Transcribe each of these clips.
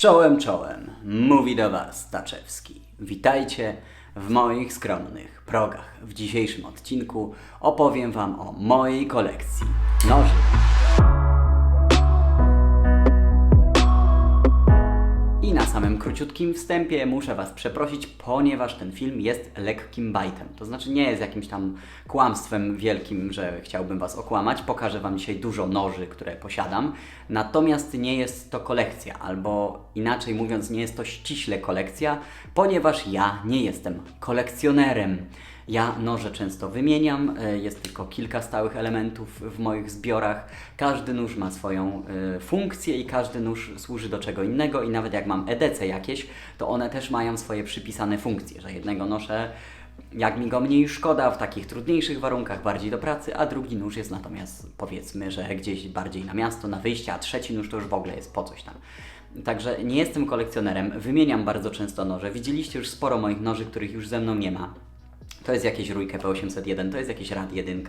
Czołem, czołem, mówi do Was Staczewski. Witajcie w moich skromnych progach. W dzisiejszym odcinku opowiem Wam o mojej kolekcji noży. Samym króciutkim wstępie muszę Was przeprosić, ponieważ ten film jest lekkim bajtem. To znaczy nie jest jakimś tam kłamstwem wielkim, że chciałbym Was okłamać. Pokażę Wam dzisiaj dużo noży, które posiadam. Natomiast nie jest to kolekcja, albo inaczej mówiąc, nie jest to ściśle kolekcja, ponieważ ja nie jestem kolekcjonerem. Ja noże często wymieniam, e, jest tylko kilka stałych elementów w moich zbiorach. Każdy nóż ma swoją e, funkcję i każdy nóż służy do czego innego i nawet jak mam EDC jakieś, to one też mają swoje przypisane funkcje, że jednego noszę jak mi go mniej szkoda w takich trudniejszych warunkach, bardziej do pracy, a drugi nóż jest natomiast powiedzmy, że gdzieś bardziej na miasto, na wyjście, a trzeci nóż to już w ogóle jest po coś tam. Także nie jestem kolekcjonerem, wymieniam bardzo często noże. Widzieliście już sporo moich noży, których już ze mną nie ma. To jest jakieś Rójkę P801, to jest jakiś Rad 1,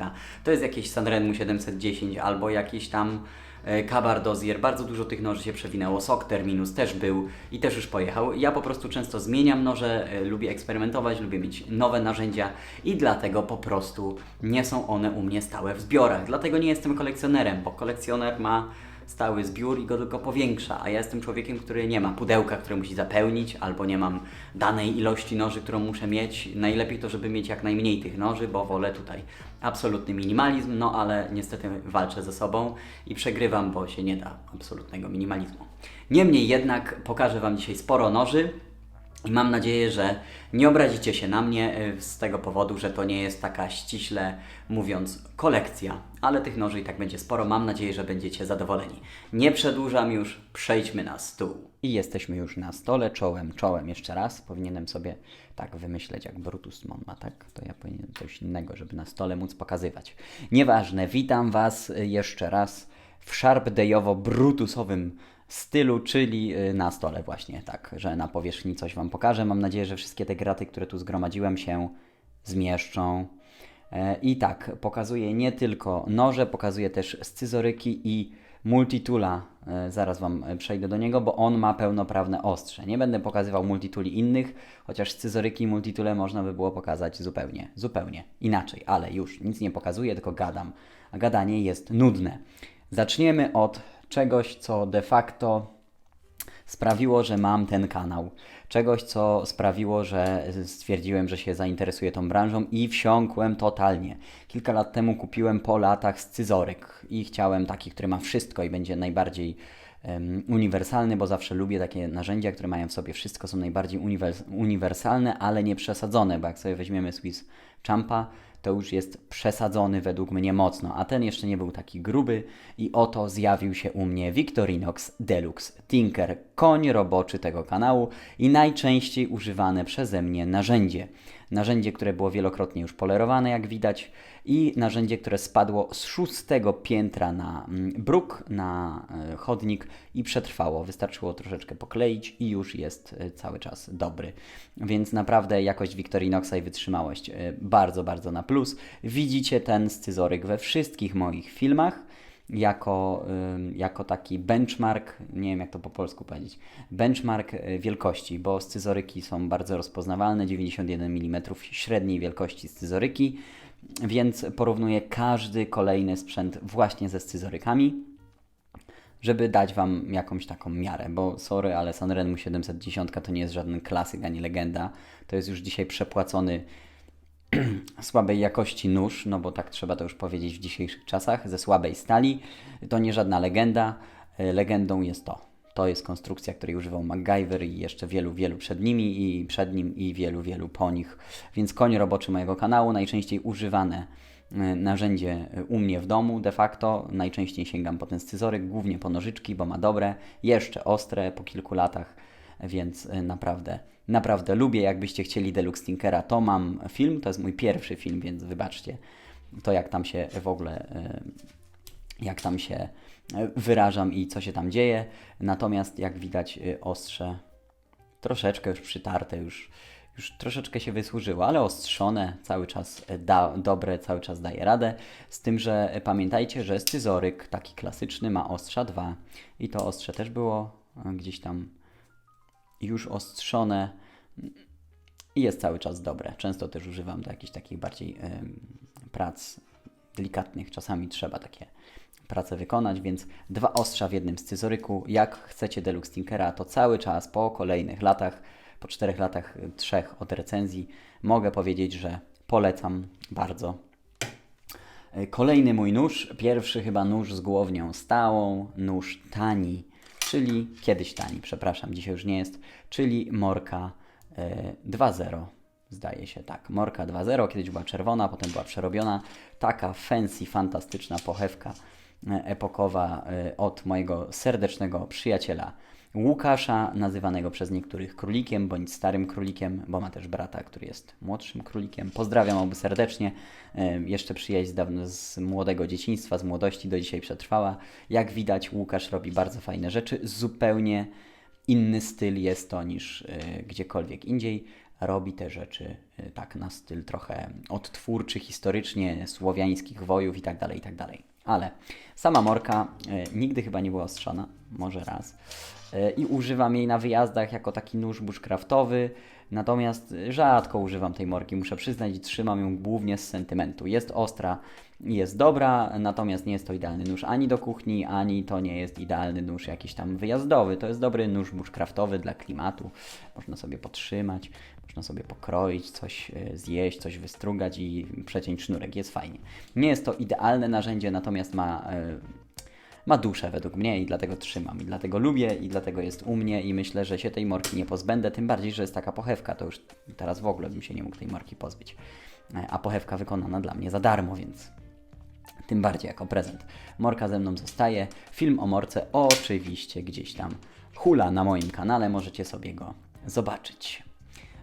to jest jakieś Sanrenmu 710 albo jakiś tam e, Kabar Dozier. Bardzo dużo tych noży się przewinęło. Sok Terminus też był i też już pojechał. Ja po prostu często zmieniam noże, e, lubię eksperymentować, lubię mieć nowe narzędzia i dlatego po prostu nie są one u mnie stałe w zbiorach. Dlatego nie jestem kolekcjonerem, bo kolekcjoner ma stały zbiór i go tylko powiększa, a ja jestem człowiekiem, który nie ma pudełka, które musi zapełnić, albo nie mam danej ilości noży, którą muszę mieć. Najlepiej to, żeby mieć jak najmniej tych noży, bo wolę tutaj absolutny minimalizm, no ale niestety walczę ze sobą i przegrywam, bo się nie da absolutnego minimalizmu. Niemniej jednak pokażę Wam dzisiaj sporo noży, i mam nadzieję, że nie obrazicie się na mnie y, z tego powodu, że to nie jest taka ściśle mówiąc kolekcja, ale tych noży i tak będzie sporo. Mam nadzieję, że będziecie zadowoleni. Nie przedłużam już, przejdźmy na stół. I jesteśmy już na stole, czołem, czołem jeszcze raz. Powinienem sobie tak wymyśleć, jak Brutus Mon ma, tak? To ja powinienem coś innego, żeby na stole móc pokazywać. Nieważne, witam Was y, jeszcze raz w Sharp Dayowo-brutusowym stylu, czyli y, na stole właśnie, tak, że na powierzchni coś Wam pokażę. Mam nadzieję, że wszystkie te graty, które tu zgromadziłem się zmieszczą. E, I tak, pokazuję nie tylko noże, pokazuję też scyzoryki i multitula. E, zaraz Wam przejdę do niego, bo on ma pełnoprawne ostrze. Nie będę pokazywał multituli innych, chociaż scyzoryki i multitule można by było pokazać zupełnie, zupełnie inaczej, ale już nic nie pokazuję, tylko gadam. A gadanie jest nudne. Zaczniemy od czegoś, co de facto sprawiło, że mam ten kanał. Czegoś, co sprawiło, że stwierdziłem, że się zainteresuję tą branżą i wsiąkłem totalnie. Kilka lat temu kupiłem po latach scyzoryk i chciałem taki, który ma wszystko i będzie najbardziej um, uniwersalny, bo zawsze lubię takie narzędzia, które mają w sobie wszystko, są najbardziej uniwers uniwersalne, ale nie przesadzone, bo jak sobie weźmiemy Swiss Champa, to już jest przesadzony według mnie mocno, a ten jeszcze nie był taki gruby i oto zjawił się u mnie Victorinox Deluxe Tinker, koń roboczy tego kanału i najczęściej używane przeze mnie narzędzie. Narzędzie, które było wielokrotnie już polerowane, jak widać, i narzędzie, które spadło z szóstego piętra na mm, bruk, na e, chodnik i przetrwało. Wystarczyło troszeczkę pokleić i już jest e, cały czas dobry. Więc naprawdę jakość Victorinoxa i wytrzymałość e, bardzo, bardzo na plus. Widzicie ten scyzoryk we wszystkich moich filmach jako, jako taki benchmark, nie wiem jak to po polsku powiedzieć, benchmark wielkości, bo scyzoryki są bardzo rozpoznawalne, 91 mm średniej wielkości scyzoryki, więc porównuję każdy kolejny sprzęt właśnie ze scyzorykami, żeby dać Wam jakąś taką miarę, bo sorry, ale Sanrenmu 710 to nie jest żaden klasyk ani legenda, to jest już dzisiaj przepłacony słabej jakości nóż, no bo tak trzeba to już powiedzieć w dzisiejszych czasach, ze słabej stali. To nie żadna legenda. E, legendą jest to. To jest konstrukcja, której używał MacGyver i jeszcze wielu, wielu przed nimi i przed nim i wielu, wielu po nich. Więc koń roboczy mojego kanału, najczęściej używane e, narzędzie u mnie w domu de facto. Najczęściej sięgam po ten scyzoryk, głównie po nożyczki, bo ma dobre, jeszcze ostre po kilku latach, więc e, naprawdę, naprawdę lubię. Jakbyście chcieli Deluxe Tinkera, to mam film, to jest mój pierwszy film, więc wybaczcie to, jak tam się w ogóle, e, jak tam się wyrażam i co się tam dzieje. Natomiast jak widać y, ostrze troszeczkę już przytarte, już, już troszeczkę się wysłużyło, ale ostrzone, cały czas y, da, dobre, cały czas daje radę. Z tym, że pamiętajcie, że scyzoryk taki klasyczny ma ostrza 2 i to ostrze też było gdzieś tam już ostrzone i jest cały czas dobre. Często też używam do jakichś takich bardziej prac delikatnych. Czasami trzeba takie prace wykonać, więc dwa ostrza w jednym scyzoryku. Jak chcecie Deluxe Tinkera, to cały czas po kolejnych latach, po czterech latach, y, trzech od recenzji, mogę powiedzieć, że polecam bardzo. Y, Kolejny mój nóż, pierwszy chyba nóż z głownią stałą, nóż tani, czyli kiedyś tani, przepraszam, dzisiaj już nie jest, czyli Morka y, 2.0. Zdaje się tak. Morka 2.0 kiedyś była czerwona, potem była przerobiona. Taka fancy, fantastyczna pochewka epokowa e, od mojego serdecznego przyjaciela Łukasza, nazywanego przez niektórych królikiem bądź starym królikiem, bo ma też brata, który jest młodszym królikiem. Pozdrawiam obu serdecznie. E, Jeszcze przyjaźń z dawno z młodego dzieciństwa, z młodości do dzisiaj przetrwała. Jak widać, Łukasz robi bardzo fajne rzeczy. Zupełnie inny styl jest to niż y, gdziekolwiek indziej. Robi te rzeczy tak na styl trochę odtwórczy, historycznie, słowiańskich wojów i tak Ale sama morka y, nigdy chyba nie była ostrzana, może raz. Y, I używam jej na wyjazdach jako taki nóż bushcraftowy, natomiast rzadko używam tej morki, muszę przyznać, i trzymam ją głównie z sentymentu. Jest ostra, jest dobra, natomiast nie jest to idealny nóż ani do kuchni, ani to nie jest idealny nóż jakiś tam wyjazdowy. To jest dobry nóż bushcraftowy dla klimatu. Można sobie potrzymać, można sobie pokroić, coś e, zjeść, coś wystrugać i przeciąć sznurek. Jest fajnie. Nie jest to idealne narzędzie, natomiast ma e, ma duszę według mnie i dlatego trzymam, i dlatego lubię, i dlatego jest u mnie i myślę, że się tej morki nie pozbędę, tym bardziej, że jest taka pochewka, to już teraz w ogóle bym się nie mógł tej morki pozbyć. E, A pochewka wykonana dla mnie za darmo, więc tym bardziej jako prezent. Morka ze mną zostaje. Film o morce oczywiście gdzieś tam hula na moim kanale, możecie sobie go zobaczyć.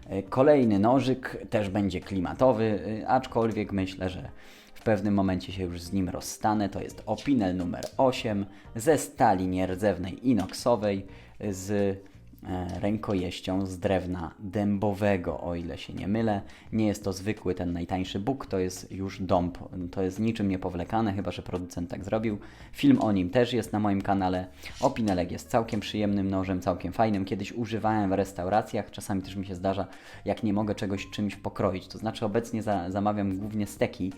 E, Kolejny nożyk też będzie klimatowy, e, aczkolwiek myślę, że w pewnym momencie się już z nim rozstanę. To jest Opinel numer 8 ze stali nierdzewnej inoxowej z e, rękojeścią z drewna dębowego, o ile się nie mylę. Nie jest to zwykły, ten najtańszy bóg, to jest już dąb. To jest niczym niepowlekane, chyba że producent tak zrobił. Film o nim też jest na moim kanale. Opinelek jest całkiem przyjemnym nożem, całkiem fajnym. Kiedyś używałem w restauracjach, czasami też mi się zdarza, jak nie mogę czegoś czymś pokroić. To znaczy obecnie za, zamawiam głównie steki.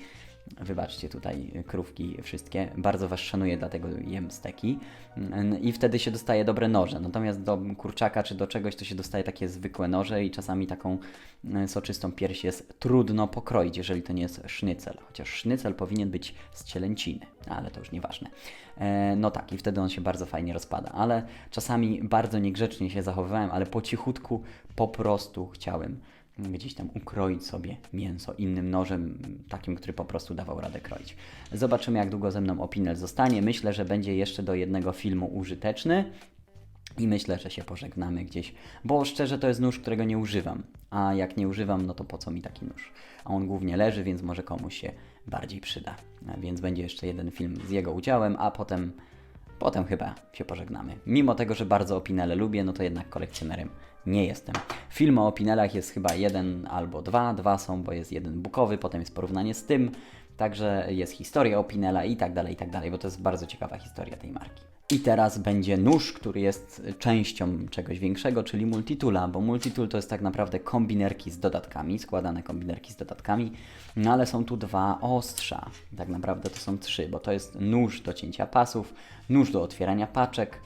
Wybaczcie tutaj krówki wszystkie. Bardzo Was szanuję, dlatego jem steki. Mm, I wtedy się dostaje dobre noże. Natomiast do kurczaka czy do czegoś to się dostaje takie zwykłe noże i czasami taką mm, soczystą pierś jest trudno pokroić, jeżeli to nie jest sznycel. Chociaż sznycel powinien być z cielęciny, ale to już nieważne. E, No tak, i wtedy on się bardzo fajnie rozpada. Ale czasami bardzo niegrzecznie się zachowywałem, ale po cichutku po prostu chciałem gdzieś tam ukroić sobie mięso innym nożem, takim, który po prostu dawał radę kroić. Zobaczymy, jak długo ze mną Opinel zostanie. Myślę, że będzie jeszcze do jednego filmu użyteczny. I myślę, że się pożegnamy gdzieś, bo szczerze to jest nóż, którego nie używam. A jak nie używam, no to po co mi taki nóż? A on głównie leży, więc może komuś się bardziej przyda. A Więc będzie jeszcze jeden film z jego udziałem, a potem, potem chyba się pożegnamy. Mimo tego, że bardzo Opinele lubię, no to jednak kolekcjonerem nie jestem. Film o Opinelach jest chyba jeden albo dwa. Dwa są, bo jest jeden bukowy, potem jest porównanie z tym. Także jest historia Opinela i tak dalej, i tak dalej, bo to jest bardzo ciekawa historia tej marki. I teraz będzie nóż, który jest częścią czegoś większego, czyli multitula, bo multitool to jest tak naprawdę kombinerki z dodatkami, składane kombinerki z dodatkami, no ale są tu dwa ostrza. Tak naprawdę to są trzy, bo to jest nóż do cięcia pasów, nóż do otwierania paczek,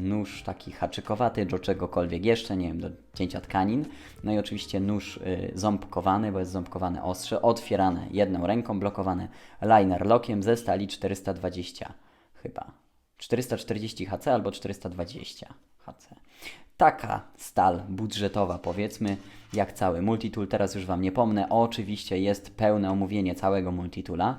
nóż taki haczykowaty do czegokolwiek jeszcze, nie wiem, do cięcia tkanin. No i oczywiście nóż y, ząbkowany, bo jest ząbkowane ostrze, otwierane jedną ręką, blokowane liner lockiem ze stali 420 chyba. 440 HC albo 420 HC. Taka stal budżetowa powiedzmy, jak cały multitool. Teraz już Wam nie pomnę. Oczywiście jest pełne omówienie całego multitoola.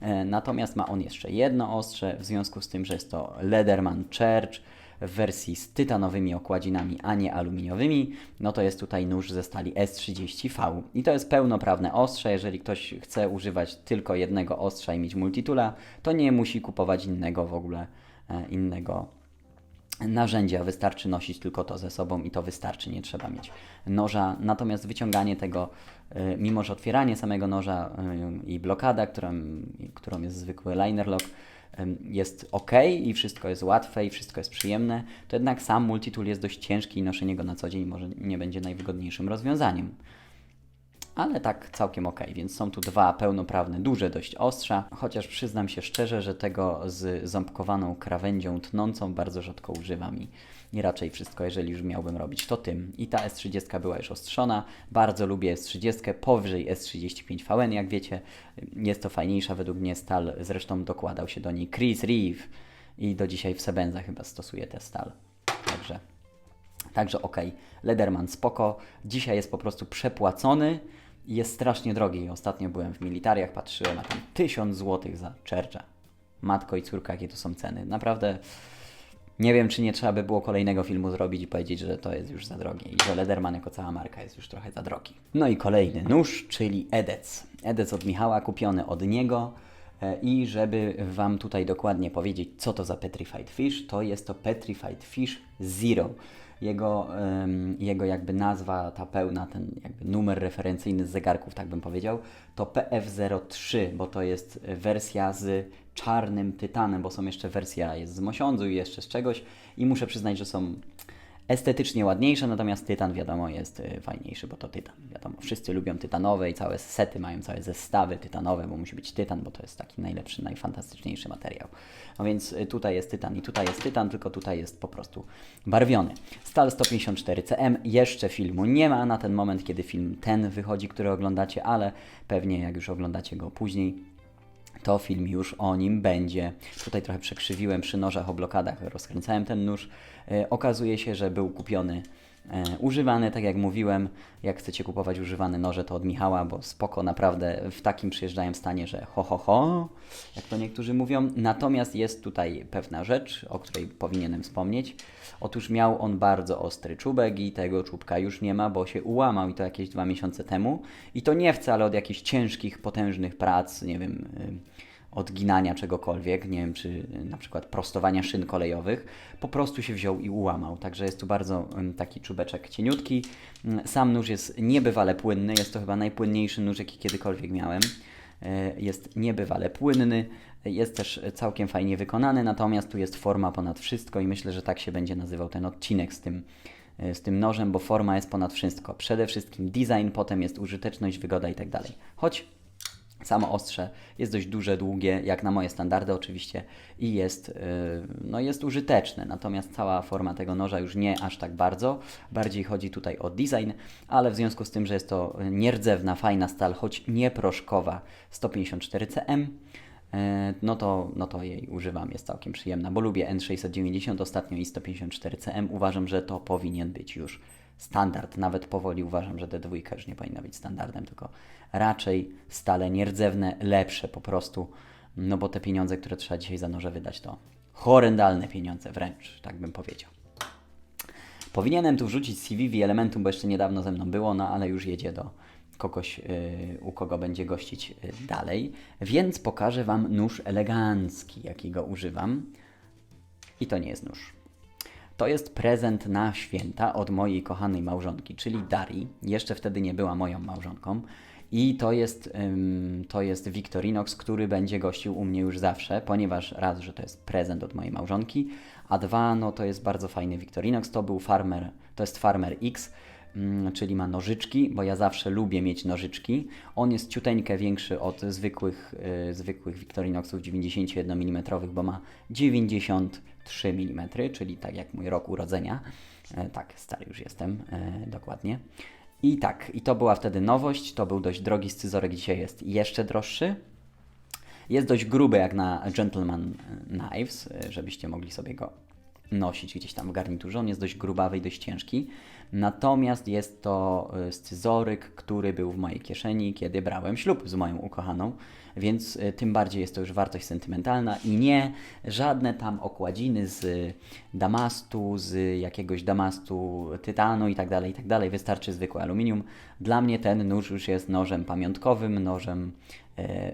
E, Natomiast ma on jeszcze jedno ostrze, w związku z tym, że jest to Lederman Church w wersji z tytanowymi okładzinami, a nie aluminiowymi, no to jest tutaj nóż ze stali S30V. I to jest pełnoprawne ostrze. Jeżeli ktoś chce używać tylko jednego ostrza i mieć multitoola, to nie musi kupować innego w ogóle, e, innego narzędzia, wystarczy nosić tylko to ze sobą i to wystarczy, nie trzeba mieć noża. Natomiast wyciąganie tego, y, mimo że otwieranie samego noża y, i blokada, którą, którą jest zwykły liner lock, jest ok i wszystko jest łatwe i wszystko jest przyjemne, to jednak sam multitool jest dość ciężki i noszenie go na co dzień może nie będzie najwygodniejszym rozwiązaniem ale tak całkiem ok, więc są tu dwa pełnoprawne, duże dość ostrza, chociaż przyznam się szczerze, że tego z ząbkowaną krawędzią tnącą bardzo rzadko używam i, i raczej wszystko, jeżeli już miałbym robić, to tym. I ta S30 była już ostrzona, bardzo lubię S30, powyżej S35 VN, jak wiecie, jest to fajniejsza według mnie stal, zresztą dokładał się do niej Chris Reeve i do dzisiaj w Sebenza chyba stosuje tę stal, także... Także ok, Lederman spoko. Dzisiaj jest po prostu przepłacony jest strasznie drogi. Ostatnio byłem w militariach, patrzyłem, a tam 1000 zł za czercza. Matko i córka, jakie to są ceny. Naprawdę nie wiem, czy nie trzeba by było kolejnego filmu zrobić i powiedzieć, że to jest już za drogie i że Lederman jako cała marka jest już trochę za drogi. No i kolejny nóż, czyli Edec. Edec od Michała, kupiony od niego. E, I żeby Wam tutaj dokładnie powiedzieć, co to za Petrified Fish, to jest to Petrified Fish Zero. Jego, jego jakby nazwa, ta pełna, ten jakby numer referencyjny z zegarków, tak bym powiedział, to PF03, bo to jest wersja z czarnym tytanem, bo są jeszcze wersja jest z mosiądzu i jeszcze z czegoś. I muszę przyznać, że są estetycznie ładniejsze, natomiast tytan wiadomo jest y, fajniejszy, bo to tytan. Wiadomo, wszyscy lubią tytanowe i całe sety mają całe zestawy tytanowe, bo musi być tytan, bo to jest taki najlepszy, najfantastyczniejszy materiał. No więc y, tutaj jest tytan i tutaj jest tytan, tylko tutaj jest po prostu barwiony. Stal 154 cm, jeszcze filmu nie ma na ten moment, kiedy film ten wychodzi, który oglądacie, ale pewnie jak już oglądacie go później, to film już o nim będzie. Tutaj trochę przekrzywiłem przy nożach o blokadach, rozkręcałem ten nóż. E, okazuje się, że był kupiony e, używany, tak jak mówiłem. Jak chcecie kupować używane noże, to od Michała, bo spoko, naprawdę w takim przyjeżdżałem stanie, że ho, ho, ho, jak to niektórzy mówią. Natomiast jest tutaj pewna rzecz, o której powinienem wspomnieć. Otóż miał on bardzo ostry czubek i tego czubka już nie ma, bo się ułamał i to jakieś dwa miesiące temu. I to nie wcale od jakichś ciężkich, potężnych prac, nie wiem, y, odginania czegokolwiek, nie wiem, czy na przykład prostowania szyn kolejowych, po prostu się wziął i ułamał. Także jest tu bardzo taki czubeczek cieniutki. Y, Sam nóż jest niebywale płynny, jest to chyba najpłynniejszy nóż, jaki kiedykolwiek miałem. Y, Jest niebywale płynny, jest też całkiem fajnie wykonany, natomiast tu jest forma ponad wszystko i myślę, że tak się będzie nazywał ten odcinek z tym, z tym nożem, bo forma jest ponad wszystko. Przede wszystkim design, potem jest użyteczność, wygoda i tak dalej. Choć Samo ostrze jest dość duże, długie, jak na moje standardy oczywiście i jest, yy, no jest użyteczne. Natomiast cała forma tego noża już nie aż tak bardzo. Bardziej chodzi tutaj o design, ale w związku z tym, że jest to nierdzewna, fajna stal, choć nie proszkowa 154 cm, yy, no to, no to jej używam, jest całkiem przyjemna, bo lubię N690 ostatnio i 154 cm. Uważam, że to powinien być już standard. Nawet powoli uważam, że D2 już nie powinna być standardem, tylko raczej stale nierdzewne, lepsze po prostu, no bo te pieniądze, które trzeba dzisiaj za noże wydać, to horrendalne pieniądze wręcz, tak bym powiedział. Powinienem tu wrzucić CV w Elementum, bo jeszcze niedawno ze mną było, no ale już jedzie do kogoś, yy, u kogo będzie gościć yy, dalej. Więc pokażę Wam nóż elegancki, jakiego używam. I to nie jest nóż. To jest prezent na święta od mojej kochanej małżonki, czyli Darii. Jeszcze wtedy nie była moją małżonką. I to jest, to jest Victorinox, który będzie gościł u mnie już zawsze, ponieważ raz, że to jest prezent od mojej małżonki, a dwa, no to jest bardzo fajny Victorinox. To był Farmer, to jest Farmer X, czyli ma nożyczki, bo ja zawsze lubię mieć nożyczki. On jest ciuteńkę większy od zwykłych, yy, zwykłych Victorinoxów 91 mm, bo ma 93 mm, czyli tak jak mój rok urodzenia. E, tak, stary już jestem, e, dokładnie. I tak, i to była wtedy nowość, to był dość drogi scyzorek, dzisiaj jest jeszcze droższy. Jest dość gruby jak na Gentleman Knives, żebyście mogli sobie go nosić gdzieś tam w garniturze. On jest dość grubawy i dość ciężki. Natomiast jest to y, scyzoryk, który był w mojej kieszeni, kiedy brałem ślub z moją ukochaną, więc y, tym bardziej jest to już wartość sentymentalna i nie żadne tam okładziny z damastu, z jakiegoś damastu, tytanu i tak tak dalej. Wystarczy zwykłe aluminium. Dla mnie ten nóż już jest nożem pamiątkowym, nożem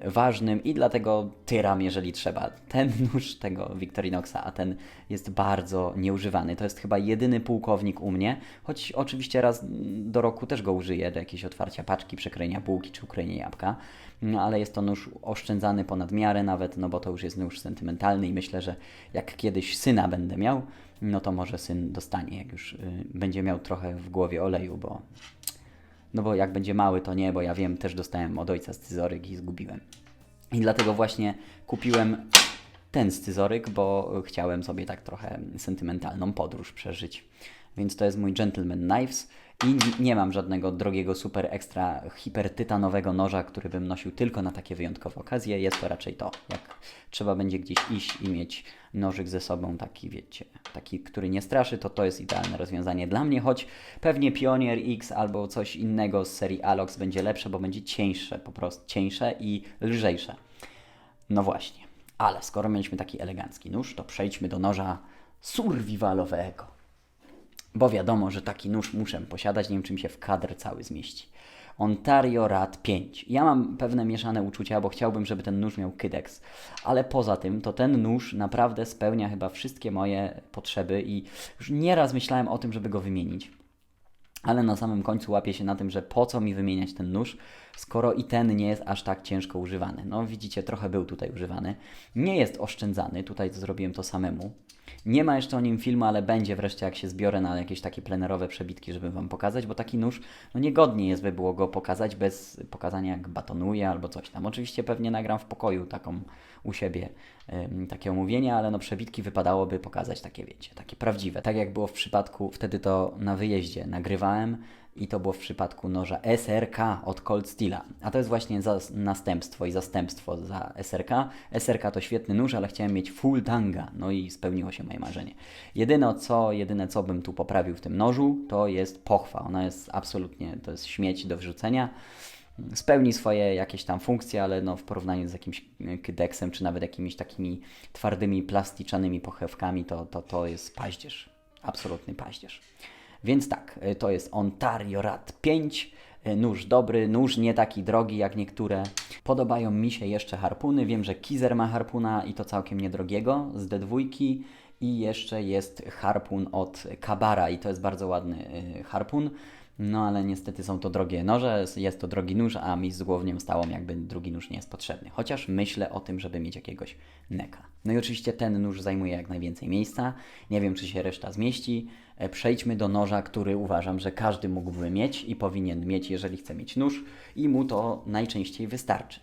ważnym i dlatego tyram, jeżeli trzeba. Ten nóż tego Victorinoxa, a ten jest bardzo nieużywany. To jest chyba jedyny pułkownik u mnie, choć oczywiście raz do roku też go użyję do jakiegoś otwarcia paczki, przekrojenia bułki czy ukrojenia jabłka, no ale jest to nóż nóż oszczędzany ponad miarę nawet, no bo to już jest nóż sentymentalny i myślę, że jak kiedyś syna będę miał, no to może syn dostanie, jak już y, będzie miał trochę w głowie oleju, bo no bo jak będzie mały, to nie, bo ja wiem, też dostałem od ojca scyzoryk i zgubiłem. I dlatego właśnie kupiłem ten scyzoryk, bo chciałem sobie tak trochę sentymentalną podróż przeżyć. Więc to jest mój Gentleman Knives i nie mam żadnego drogiego, super ekstra, hipertytanowego noża, który bym nosił tylko na takie wyjątkowe okazje. Jest to raczej to, jak trzeba będzie gdzieś iść i mieć nożyk ze sobą, taki wiecie, taki, który nie straszy, to to jest idealne rozwiązanie dla mnie, choć pewnie Pionier X albo coś innego z serii Alox będzie lepsze, bo będzie cieńsze, po prostu cieńsze i lżejsze. No właśnie, ale skoro mieliśmy taki elegancki nóż, to przejdźmy do noża survivalowego. Bo wiadomo, że taki nóż muszę posiadać, nie wiem czy mi się w kadr cały zmieści. Ontario Rad 5. Ja mam pewne mieszane uczucia, bo chciałbym, żeby ten nóż miał kydex, ale poza tym to ten nóż naprawdę spełnia chyba wszystkie moje potrzeby i już nieraz myślałem o tym, żeby go wymienić. Ale na samym końcu łapię się na tym, że po co mi wymieniać ten nóż, skoro i ten nie jest aż tak ciężko używany. No widzicie, trochę był tutaj używany. Nie jest oszczędzany, tutaj zrobiłem to samemu. Nie ma jeszcze o nim filmu, ale będzie wreszcie jak się zbiorę na jakieś takie plenerowe przebitki, żeby Wam pokazać, bo taki nóż, no niegodnie jest by było go pokazać bez pokazania jak batonuje albo coś tam. Oczywiście pewnie nagram w pokoju taką u siebie takie omówienie, ale no przebitki wypadałoby pokazać takie, wiecie, takie prawdziwe. Tak jak było w przypadku, wtedy to na wyjeździe nagrywałem i to było w przypadku noża SRK od Cold Steela. A to jest właśnie następstwo i zastępstwo za SRK. SRK to świetny nóż, ale chciałem mieć full tanga, no i spełniło się moje marzenie. Jedyne co, jedyne co bym tu poprawił w tym nożu, to jest pochwa. Ona jest absolutnie, to jest śmieć do wrzucenia. Spełni swoje jakieś tam funkcje, ale no w porównaniu z jakimś kydeksem, czy nawet jakimiś takimi twardymi, plasticzanymi pochewkami, to, to, to jest paździerz. Absolutny paździerz. Więc tak, y, to jest Ontario Rad 5. y, Nóż dobry, nóż nie taki drogi jak niektóre. Podobają mi się jeszcze harpuny. Wiem, że Kizer ma harpuna i to całkiem niedrogiego z D2. I jeszcze jest harpun od Kabara i to jest bardzo ładny y, harpun. No ale niestety są to drogie noże, jest to drogi nóż, a mi z głownią stałą jakby drugi nóż nie jest potrzebny. Chociaż myślę o tym, żeby mieć jakiegoś neka. No i oczywiście ten nóż zajmuje jak najwięcej miejsca. Nie wiem, czy się reszta zmieści. E, Przejdźmy do noża, który uważam, że każdy mógłby mieć i powinien mieć, jeżeli chce mieć nóż i mu to najczęściej wystarczy.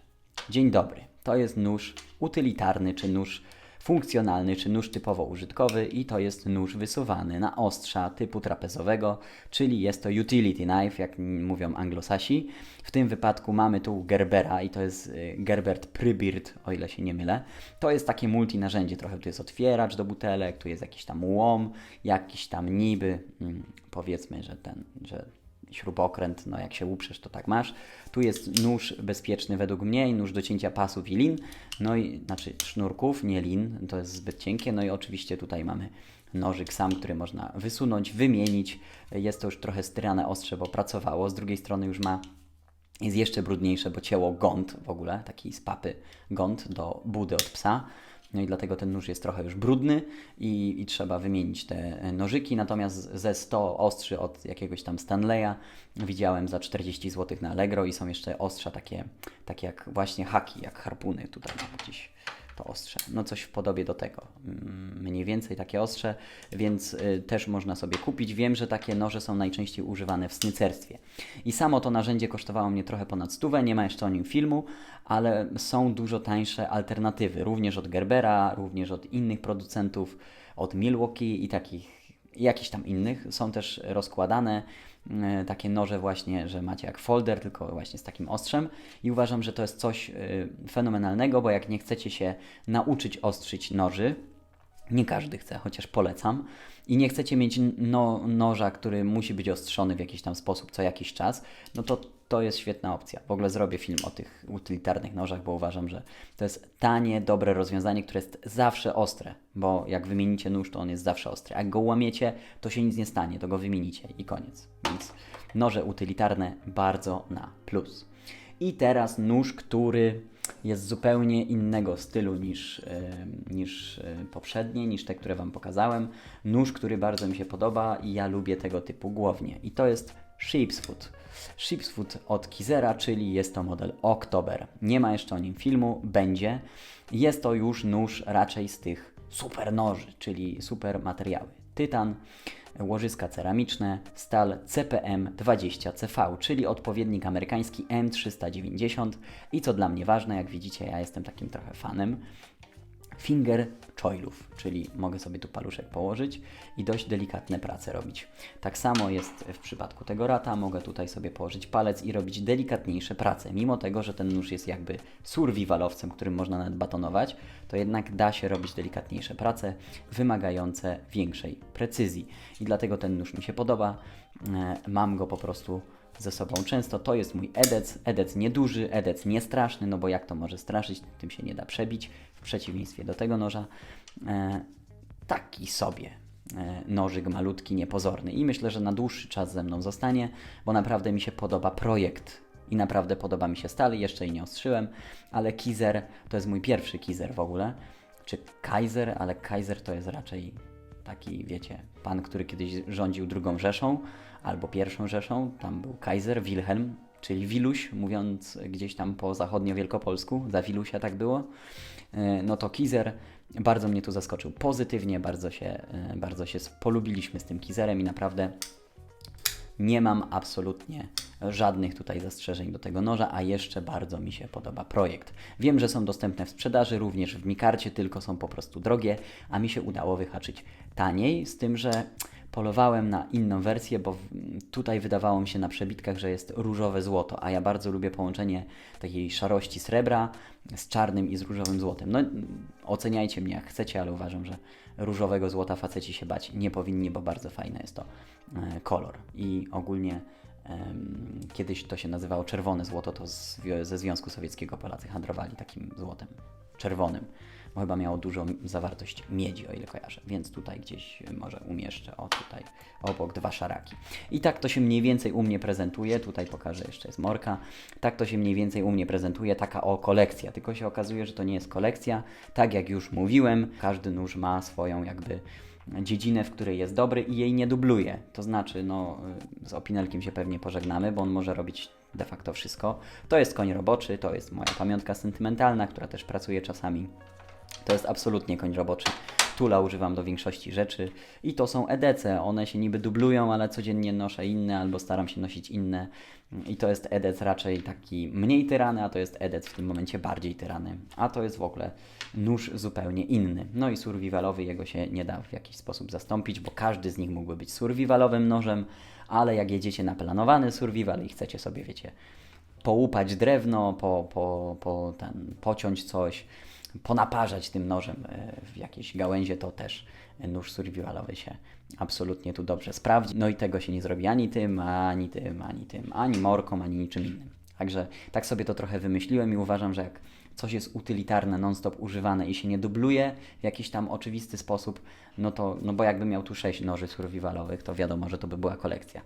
Dzień dobry. To jest nóż utylitarny czy nóż funkcjonalny czy nóż typowo użytkowy i to jest nóż wysuwany na ostrza typu trapezowego, czyli jest to utility knife, jak mówią anglosasi. W tym wypadku mamy tu Gerbera i to jest y, Gerbert Prybirt, o ile się nie mylę. To jest takie multi narzędzie, trochę tu jest otwieracz do butelek, tu jest jakiś tam łom, jakiś tam niby, mm, powiedzmy, że ten, że śrubokręt, no jak się uprzesz, to tak masz. Tu jest nóż bezpieczny według mnie i nóż do cięcia pasów i lin, no i znaczy sznurków, nie lin, to jest zbyt cienkie. No i oczywiście tutaj mamy nożyk sam, który można wysunąć, wymienić. Jest to już trochę styrane ostrze, bo pracowało. Z drugiej strony już ma jest jeszcze brudniejsze, bo cięło gąt w ogóle, taki z papy gąt do budy od psa. No i dlatego ten nóż jest trochę już brudny i, i trzeba wymienić te nożyki. Natomiast ze 100 ostrzy od jakiegoś tam Stanleya widziałem za 40 zł na Allegro i są jeszcze ostrza takie, takie jak właśnie haki, jak harpuny tutaj gdzieś to ostrze. No coś w podobie do tego. Mm, Mniej więcej takie ostrze, więc y, też można sobie kupić. Wiem, że takie noże są najczęściej używane w snycerstwie. I samo to narzędzie kosztowało mnie trochę ponad stówę, nie ma jeszcze o nim filmu, ale są dużo tańsze alternatywy, również od Gerbera, również od innych producentów, od Milwaukee i takich jakichś tam innych. Są też rozkładane takie noże właśnie, że macie jak folder, tylko właśnie z takim ostrzem i uważam, że to jest coś e, fenomenalnego, bo jak nie chcecie się nauczyć ostrzyć noży, nie każdy chce, chociaż polecam. I nie chcecie mieć no, noża, który musi być ostrzony w jakiś tam sposób co jakiś czas, no to to jest świetna opcja. W ogóle zrobię film o tych utylitarnych nożach, bo uważam, że to jest tanie, dobre rozwiązanie, które jest zawsze ostre, bo jak wymienicie nóż, to on jest zawsze ostry. Jak go łamiecie, to się nic nie stanie, to go wymienicie i koniec. Więc noże utylitarne bardzo na plus. I teraz nóż, który jest zupełnie innego stylu niż, e, niż e, poprzednie, niż te, które Wam pokazałem. Nóż, który bardzo mi się podoba i ja lubię tego typu głownie. I to jest Sheep's Foot. Sheep's Foot od Kizera, czyli jest to model Oktober. Nie ma jeszcze o nim filmu, będzie. Jest to już nóż raczej z tych super noży, czyli super materiały. Tytan, łożyska ceramiczne, stal CPM 20CV, czyli odpowiednik amerykański M390 i co dla mnie ważne, jak widzicie, ja jestem takim trochę fanem, finger choilów, czyli mogę sobie tu paluszek położyć i dość delikatne prace robić. Tak samo jest w przypadku tego rata, mogę tutaj sobie położyć palec i robić delikatniejsze prace. Mimo tego, że ten nóż jest jakby survivalowcem, którym można nawet batonować, to jednak da się robić delikatniejsze prace, wymagające większej precyzji. I dlatego ten nóż mi się podoba. E, Mam go po prostu ze sobą często. To jest mój edec, edec nieduży, edec niestraszny, no bo jak to może straszyć, tym się nie da przebić, przeciwieństwie do tego noża. E, taki sobie e, nożyk malutki, niepozorny. I myślę, że na dłuższy czas ze mną zostanie, bo naprawdę mi się podoba projekt i naprawdę podoba mi się stal, jeszcze jej nie ostrzyłem, ale Kizer to jest mój pierwszy Kizer w ogóle, czy Kaiser, ale Kaiser to jest raczej taki, wiecie, pan, który kiedyś rządził drugą Rzeszą albo pierwszą Rzeszą, tam był Kaiser, Wilhelm, czyli Wiluś, mówiąc gdzieś tam po zachodnio-wielkopolsku, za Wilusia tak było, no to Kizer bardzo mnie tu zaskoczył pozytywnie, bardzo się, e, bardzo się polubiliśmy z tym Kizerem i naprawdę nie mam absolutnie żadnych tutaj zastrzeżeń do tego noża, a jeszcze bardzo mi się podoba projekt. Wiem, że są dostępne w sprzedaży, również w Mikarcie, tylko są po prostu drogie, a mi się udało wyhaczyć taniej, z tym, że polowałem na inną wersję, bo tutaj wydawało mi się na przebitkach, że jest różowe złoto, a ja bardzo lubię połączenie takiej szarości srebra z czarnym i z różowym złotem. No, oceniajcie mnie jak chcecie, ale uważam, że różowego złota faceci się bać nie powinni, bo bardzo fajny jest to e, kolor. I ogólnie kiedyś to się nazywało czerwone złoto, to z, ze Związku Sowieckiego Polacy handlowali takim złotem czerwonym, bo chyba miało dużą zawartość miedzi, o ile kojarzę, więc tutaj gdzieś może umieszczę, o tutaj, obok dwa szaraki. I tak to się mniej więcej u mnie prezentuje, tutaj pokażę, jeszcze jest morka, tak to się mniej więcej u mnie prezentuje, taka o kolekcja, tylko się okazuje, że to nie jest kolekcja, tak jak już mówiłem, każdy nóż ma swoją jakby dziedzinę, w której jest dobry i jej nie dubluje. To znaczy, no, y, z Opinelkiem się pewnie pożegnamy, bo on może robić de facto wszystko. To jest koń roboczy, to jest moja pamiątka sentymentalna, która też pracuje czasami. To jest absolutnie koń roboczy. Tula używam do większości rzeczy i to są EDC. One się niby dublują, ale codziennie noszę inne albo staram się nosić inne. I to jest EDC raczej taki mniej tyrany, a to jest EDC w tym momencie bardziej tyrany. A to jest w ogóle nóż zupełnie inny. No i survivalowy jego się nie da w jakiś sposób zastąpić, bo każdy z nich mógłby być survivalowym nożem, ale jak jedziecie na planowany survival i chcecie sobie, wiecie, połupać drewno, po, po, po ten, pociąć coś, ponaparzać tym nożem e, w jakieś gałęzie, to też nóż survivalowy się absolutnie tu dobrze sprawdzi. No i tego się nie zrobi ani tym, ani tym, ani tym, ani morką, ani niczym innym. Także tak sobie to trochę wymyśliłem i uważam, że jak coś jest utylitarne, non-stop używane i się nie dubluje w jakiś tam oczywisty sposób, no to, no bo jakbym miał tu sześć noży survivalowych, to wiadomo, że to by była kolekcja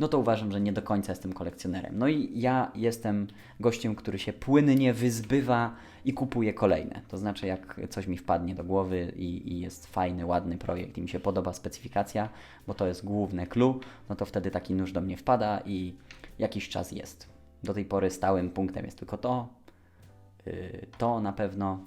no to uważam, że nie do końca jestem kolekcjonerem. No i ja jestem gościem, który się płynnie wyzbywa i kupuje kolejne. To znaczy, jak coś mi wpadnie do głowy i, i jest fajny, ładny projekt i mi się podoba specyfikacja, bo to jest główne clue, no to wtedy taki nóż do mnie wpada i jakiś czas jest. Do tej pory stałym punktem jest tylko to, yy, to na pewno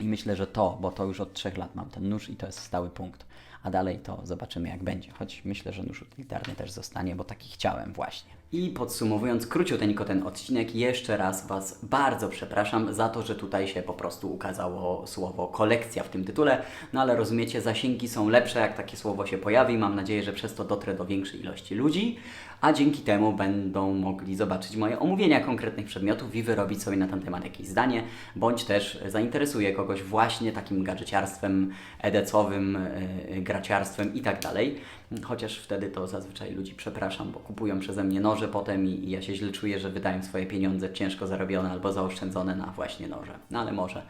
i myślę, że to, bo to już od trzech lat mam ten nóż i to jest stały punkt. A dalej to zobaczymy jak będzie. Choć myślę, że nóż utylitarny też zostanie, bo taki chciałem właśnie. I podsumowując króciuteńko ten odcinek, jeszcze raz Was bardzo przepraszam za to, że tutaj się po prostu ukazało słowo kolekcja w tym tytule. No ale rozumiecie, zasięgi są lepsze, jak takie słowo się pojawi. Mam nadzieję, że przez to dotrę do większej ilości ludzi, a dzięki temu będą mogli zobaczyć moje omówienia konkretnych przedmiotów i wyrobić sobie na ten temat jakieś zdanie, bądź też zainteresuje kogoś właśnie takim gadżeciarstwem, edecowym, yy, graciarstwem i tak. Chociaż wtedy to zazwyczaj ludzi przepraszam, bo kupują przeze mnie noże potem i, i ja się źle czuję, że wydają swoje pieniądze ciężko zarobione albo zaoszczędzone na właśnie noże. No ale może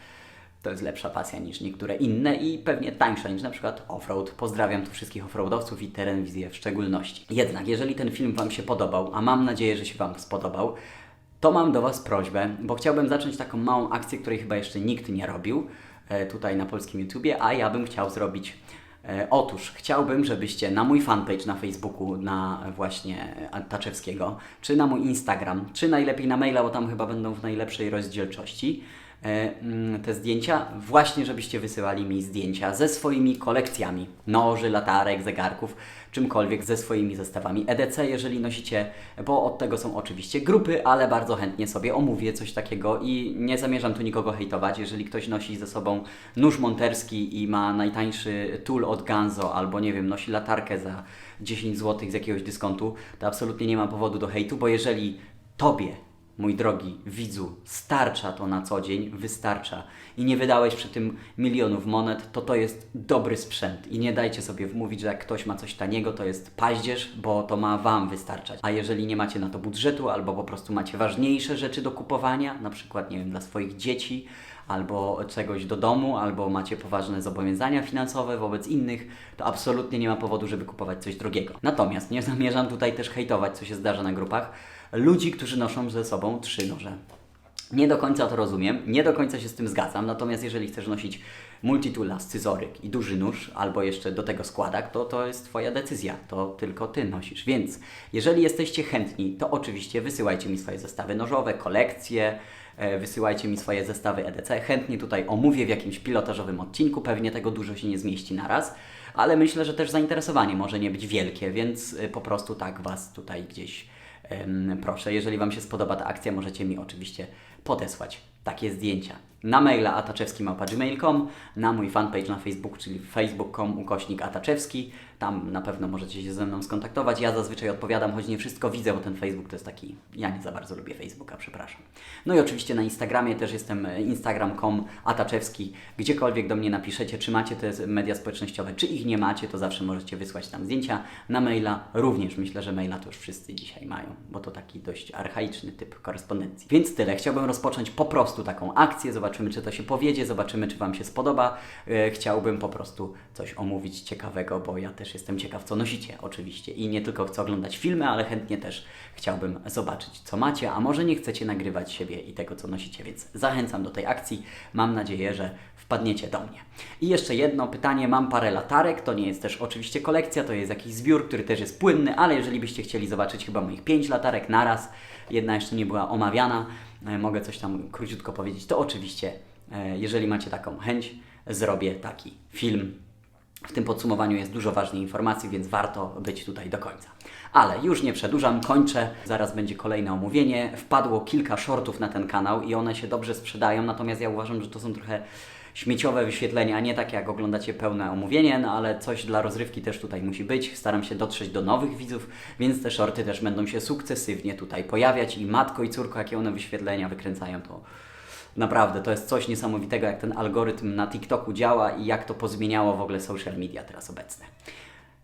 to jest lepsza pasja niż niektóre inne i pewnie tańsza niż na przykład offroad. Pozdrawiam tu wszystkich offroadowców i terenwizję w szczególności. Jednak, jeżeli ten film Wam się podobał, a mam nadzieję, że się Wam spodobał, to mam do Was prośbę, bo chciałbym zacząć taką małą akcję, której chyba jeszcze nikt nie robił e, tutaj na polskim YouTubie, a ja bym chciał zrobić otóż chciałbym, żebyście na mój fanpage na Facebooku, na właśnie Taczewskiego, czy na mój Instagram, czy najlepiej na maila, bo tam chyba będą w najlepszej rozdzielczości, e, te zdjęcia, właśnie żebyście wysyłali mi zdjęcia ze swoimi kolekcjami noży, latarek, zegarków, czymkolwiek ze swoimi zestawami EDC, jeżeli nosicie, bo od tego są oczywiście grupy, ale bardzo chętnie sobie omówię coś takiego i nie zamierzam tu nikogo hejtować. Jeżeli ktoś nosi ze sobą nóż monterski i ma najtańszy tool od Ganzo, albo nie wiem, nosi latarkę za 10 zł z jakiegoś dyskontu, to absolutnie nie ma powodu do hejtu, bo jeżeli Tobie mój drogi widzu, starcza to na co dzień, wystarcza i nie wydałeś przy tym milionów monet, to to jest dobry sprzęt i nie dajcie sobie wmówić, że jak ktoś ma coś taniego, to jest paździerz, bo to ma Wam wystarczać. A jeżeli nie macie na to budżetu, albo po prostu macie ważniejsze rzeczy do kupowania, na przykład, nie wiem, dla swoich dzieci, albo czegoś do domu, albo macie poważne zobowiązania finansowe wobec innych, to absolutnie nie ma powodu, żeby kupować coś drogiego. Natomiast nie zamierzam tutaj też hejtować, co się zdarza na grupach, ludzi, którzy noszą ze sobą trzy noże. Nie do końca to rozumiem, nie do końca się z tym zgadzam, natomiast jeżeli chcesz nosić multitula, scyzoryk i duży nóż, albo jeszcze do tego składak, to to jest Twoja decyzja, to tylko Ty nosisz. Więc jeżeli jesteście chętni, to oczywiście wysyłajcie mi swoje zestawy nożowe, kolekcje, e, wysyłajcie mi swoje zestawy EDC. Chętnie tutaj omówię w jakimś pilotażowym odcinku, pewnie tego dużo się nie zmieści na raz, ale myślę, że też zainteresowanie może nie być wielkie, więc e, po prostu tak Was tutaj gdzieś proszę. Jeżeli Wam się spodoba ta akcja, możecie mi oczywiście podesłać takie zdjęcia na maila ataczewski.gmail.com, na mój fanpage na Facebook, czyli facebook.com ukośnik ataczewski. Tam na pewno możecie się ze mną skontaktować. Ja zazwyczaj odpowiadam, choć nie wszystko widzę, bo ten Facebook to jest taki... Ja nie za bardzo lubię Facebooka, przepraszam. No i oczywiście na Instagramie też jestem e, instagram.com ataczewski. Gdziekolwiek do mnie napiszecie, czy macie te media społecznościowe, czy ich nie macie, to zawsze możecie wysłać tam zdjęcia. Na maila również myślę, że maila to już wszyscy dzisiaj mają, bo to taki dość archaiczny typ korespondencji. Więc tyle. Chciałbym rozpocząć po prostu taką akcję. Zobaczymy, czy to się powiedzie, zobaczymy, czy Wam się spodoba. E, Chciałbym po prostu coś omówić ciekawego, bo ja też jestem ciekaw, co nosicie, oczywiście. I nie tylko chcę oglądać filmy, ale chętnie też chciałbym zobaczyć, co macie, a może nie chcecie nagrywać siebie i tego, co nosicie, więc zachęcam do tej akcji. Mam nadzieję, że wpadniecie do mnie. I jeszcze jedno pytanie. Mam parę latarek, to nie jest też oczywiście kolekcja, to jest jakiś zbiór, który też jest płynny, ale jeżeli byście chcieli zobaczyć chyba moich pięć latarek naraz, jedna jeszcze nie była omawiana, e, mogę coś tam króciutko powiedzieć, to oczywiście, e, jeżeli macie taką chęć, zrobię taki film. W tym podsumowaniu jest dużo ważnych informacji, więc warto być tutaj do końca. Ale już nie przedłużam, kończę. Zaraz będzie kolejne omówienie. Wpadło kilka shortów na ten kanał i one się dobrze sprzedają, natomiast ja uważam, że to są trochę śmieciowe wyświetlenia, nie tak jak oglądacie pełne omówienie, no ale coś dla rozrywki też tutaj musi być. Staram się dotrzeć do nowych widzów, więc te shorty też będą się sukcesywnie tutaj pojawiać i matko i córko, jakie one wyświetlenia wykręcają, to Naprawdę, to jest coś niesamowitego, jak ten algorytm na TikToku działa i jak to pozmieniało w ogóle social media teraz obecne.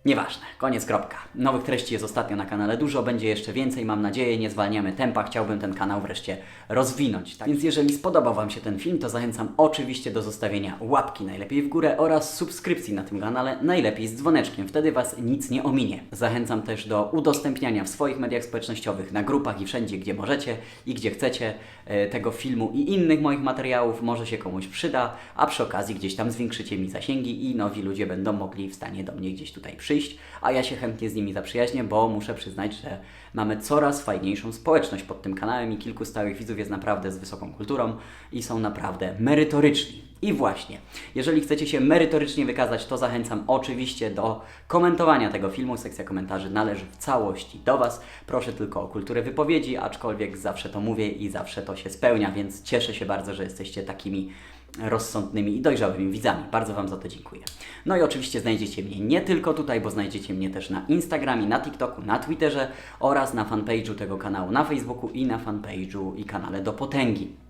Nieważne, koniec, kropka. Nowych treści jest ostatnio na kanale dużo, będzie jeszcze więcej, mam nadzieję, nie zwalniamy tempa, chciałbym ten kanał wreszcie rozwinąć. Tak? Więc jeżeli spodobał Wam się ten film, to zachęcam oczywiście do zostawienia łapki najlepiej w górę oraz subskrypcji na tym kanale, najlepiej z dzwoneczkiem, wtedy Was nic nie ominie. Zachęcam też do udostępniania w swoich mediach społecznościowych, na grupach i wszędzie, gdzie możecie i gdzie chcecie e, tego filmu i innych moich materiałów, może się komuś przyda, a przy okazji gdzieś tam zwiększycie mi zasięgi i nowi ludzie będą mogli w stanie do mnie gdzieś tutaj przyjść, a ja się chętnie z nimi zaprzyjaźnię, bo muszę przyznać, że mamy coraz fajniejszą społeczność pod tym kanałem i kilku stałych widzów jest naprawdę z wysoką kulturą i są naprawdę merytoryczni. I właśnie, jeżeli chcecie się merytorycznie wykazać, to zachęcam oczywiście do komentowania tego filmu. Sekcja komentarzy należy w całości do Was. Proszę tylko o kulturę wypowiedzi, aczkolwiek zawsze to mówię i zawsze to się spełnia, więc cieszę się bardzo, że jesteście takimi rozsądnymi i dojrzałymi widzami. Bardzo Wam za to dziękuję. No i oczywiście znajdziecie mnie nie tylko tutaj, bo znajdziecie mnie też na Instagramie, na TikToku, na Twitterze oraz na fanpage'u tego kanału na Facebooku i na fanpage'u i kanale do potęgi.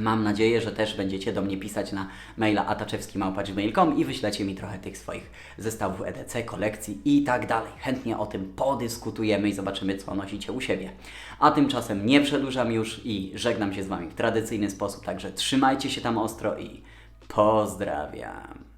Mam nadzieję, że też będziecie do mnie pisać na maila ataczewski.gmail.com i wyślecie mi trochę tych swoich zestawów EDC, kolekcji i tak dalej. Chętnie o tym podyskutujemy i zobaczymy, co nosicie u siebie. A tymczasem nie przedłużam już i żegnam się z Wami w tradycyjny sposób, także trzymajcie się tam ostro i pozdrawiam.